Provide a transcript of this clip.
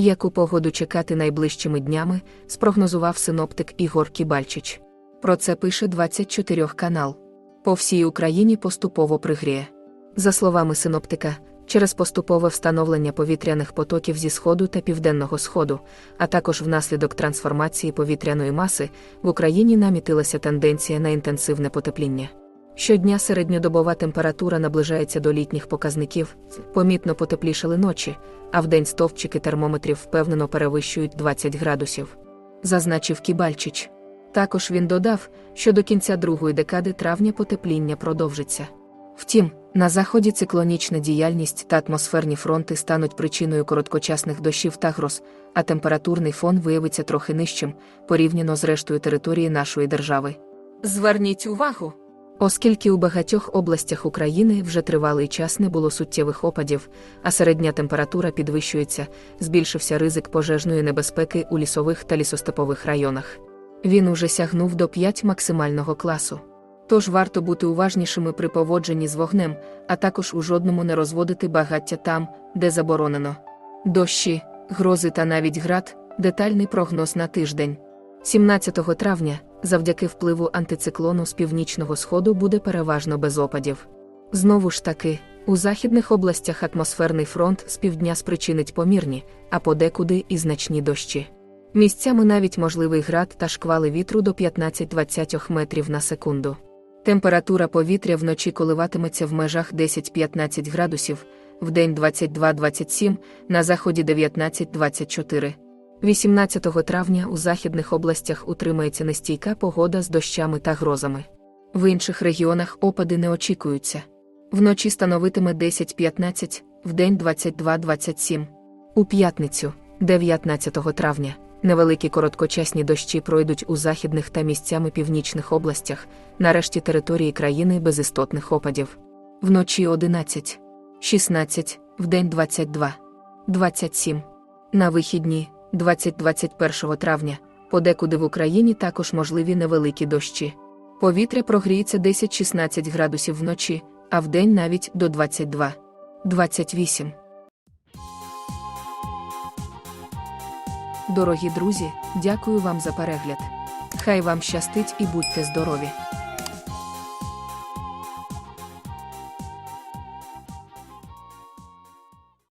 Яку погоду чекати найближчими днями, спрогнозував синоптик Ігор Кібальчич. Про це пише 24 канал. По всій Україні поступово пригріє. За словами синоптика, через поступове встановлення повітряних потоків зі сходу та південного сходу, а також внаслідок трансформації повітряної маси, в Україні намітилася тенденція на інтенсивне потепління. Щодня середньодобова температура наближається до літніх показників, помітно потеплішали ночі, а вдень стовпчики термометрів впевнено перевищують 20 градусів. Зазначив Кібальчич. Також він додав, що до кінця другої декади травня потепління продовжиться. Втім, на заході циклонічна діяльність та атмосферні фронти стануть причиною короткочасних дощів та гроз, а температурний фон виявиться трохи нижчим порівняно з рештою території нашої держави. Зверніть увагу! Оскільки у багатьох областях України вже тривалий час не було суттєвих опадів, а середня температура підвищується, збільшився ризик пожежної небезпеки у лісових та лісостепових районах. Він уже сягнув до 5 максимального класу. Тож варто бути уважнішими при поводженні з вогнем, а також у жодному не розводити багаття там, де заборонено. Дощі, грози та навіть град детальний прогноз на тиждень. 17 травня, завдяки впливу антициклону з північного сходу буде переважно без опадів. Знову ж таки, у західних областях атмосферний фронт з півдня спричинить помірні, а подекуди і значні дощі. Місцями навіть можливий град та шквали вітру до 15-20 метрів на секунду. Температура повітря вночі коливатиметься в межах 10-15 градусів, вдень 22-27, на заході 19-24. 18 травня у західних областях утримається нестійка погода з дощами та грозами. В інших регіонах опади не очікуються. Вночі становитиме 10-15, вдень 22-27. У п'ятницю, 19 травня, невеликі короткочасні дощі пройдуть у західних та місцями північних областях, нарешті території країни без істотних опадів. Вночі 11, 16, вдень 22, 27. На вихідні 20-21 травня, подекуди в Україні також можливі невеликі дощі. Повітря прогріється 10-16 градусів вночі, а вдень навіть до 22, 28. Дорогі друзі, дякую вам за перегляд. Хай вам щастить і будьте здорові!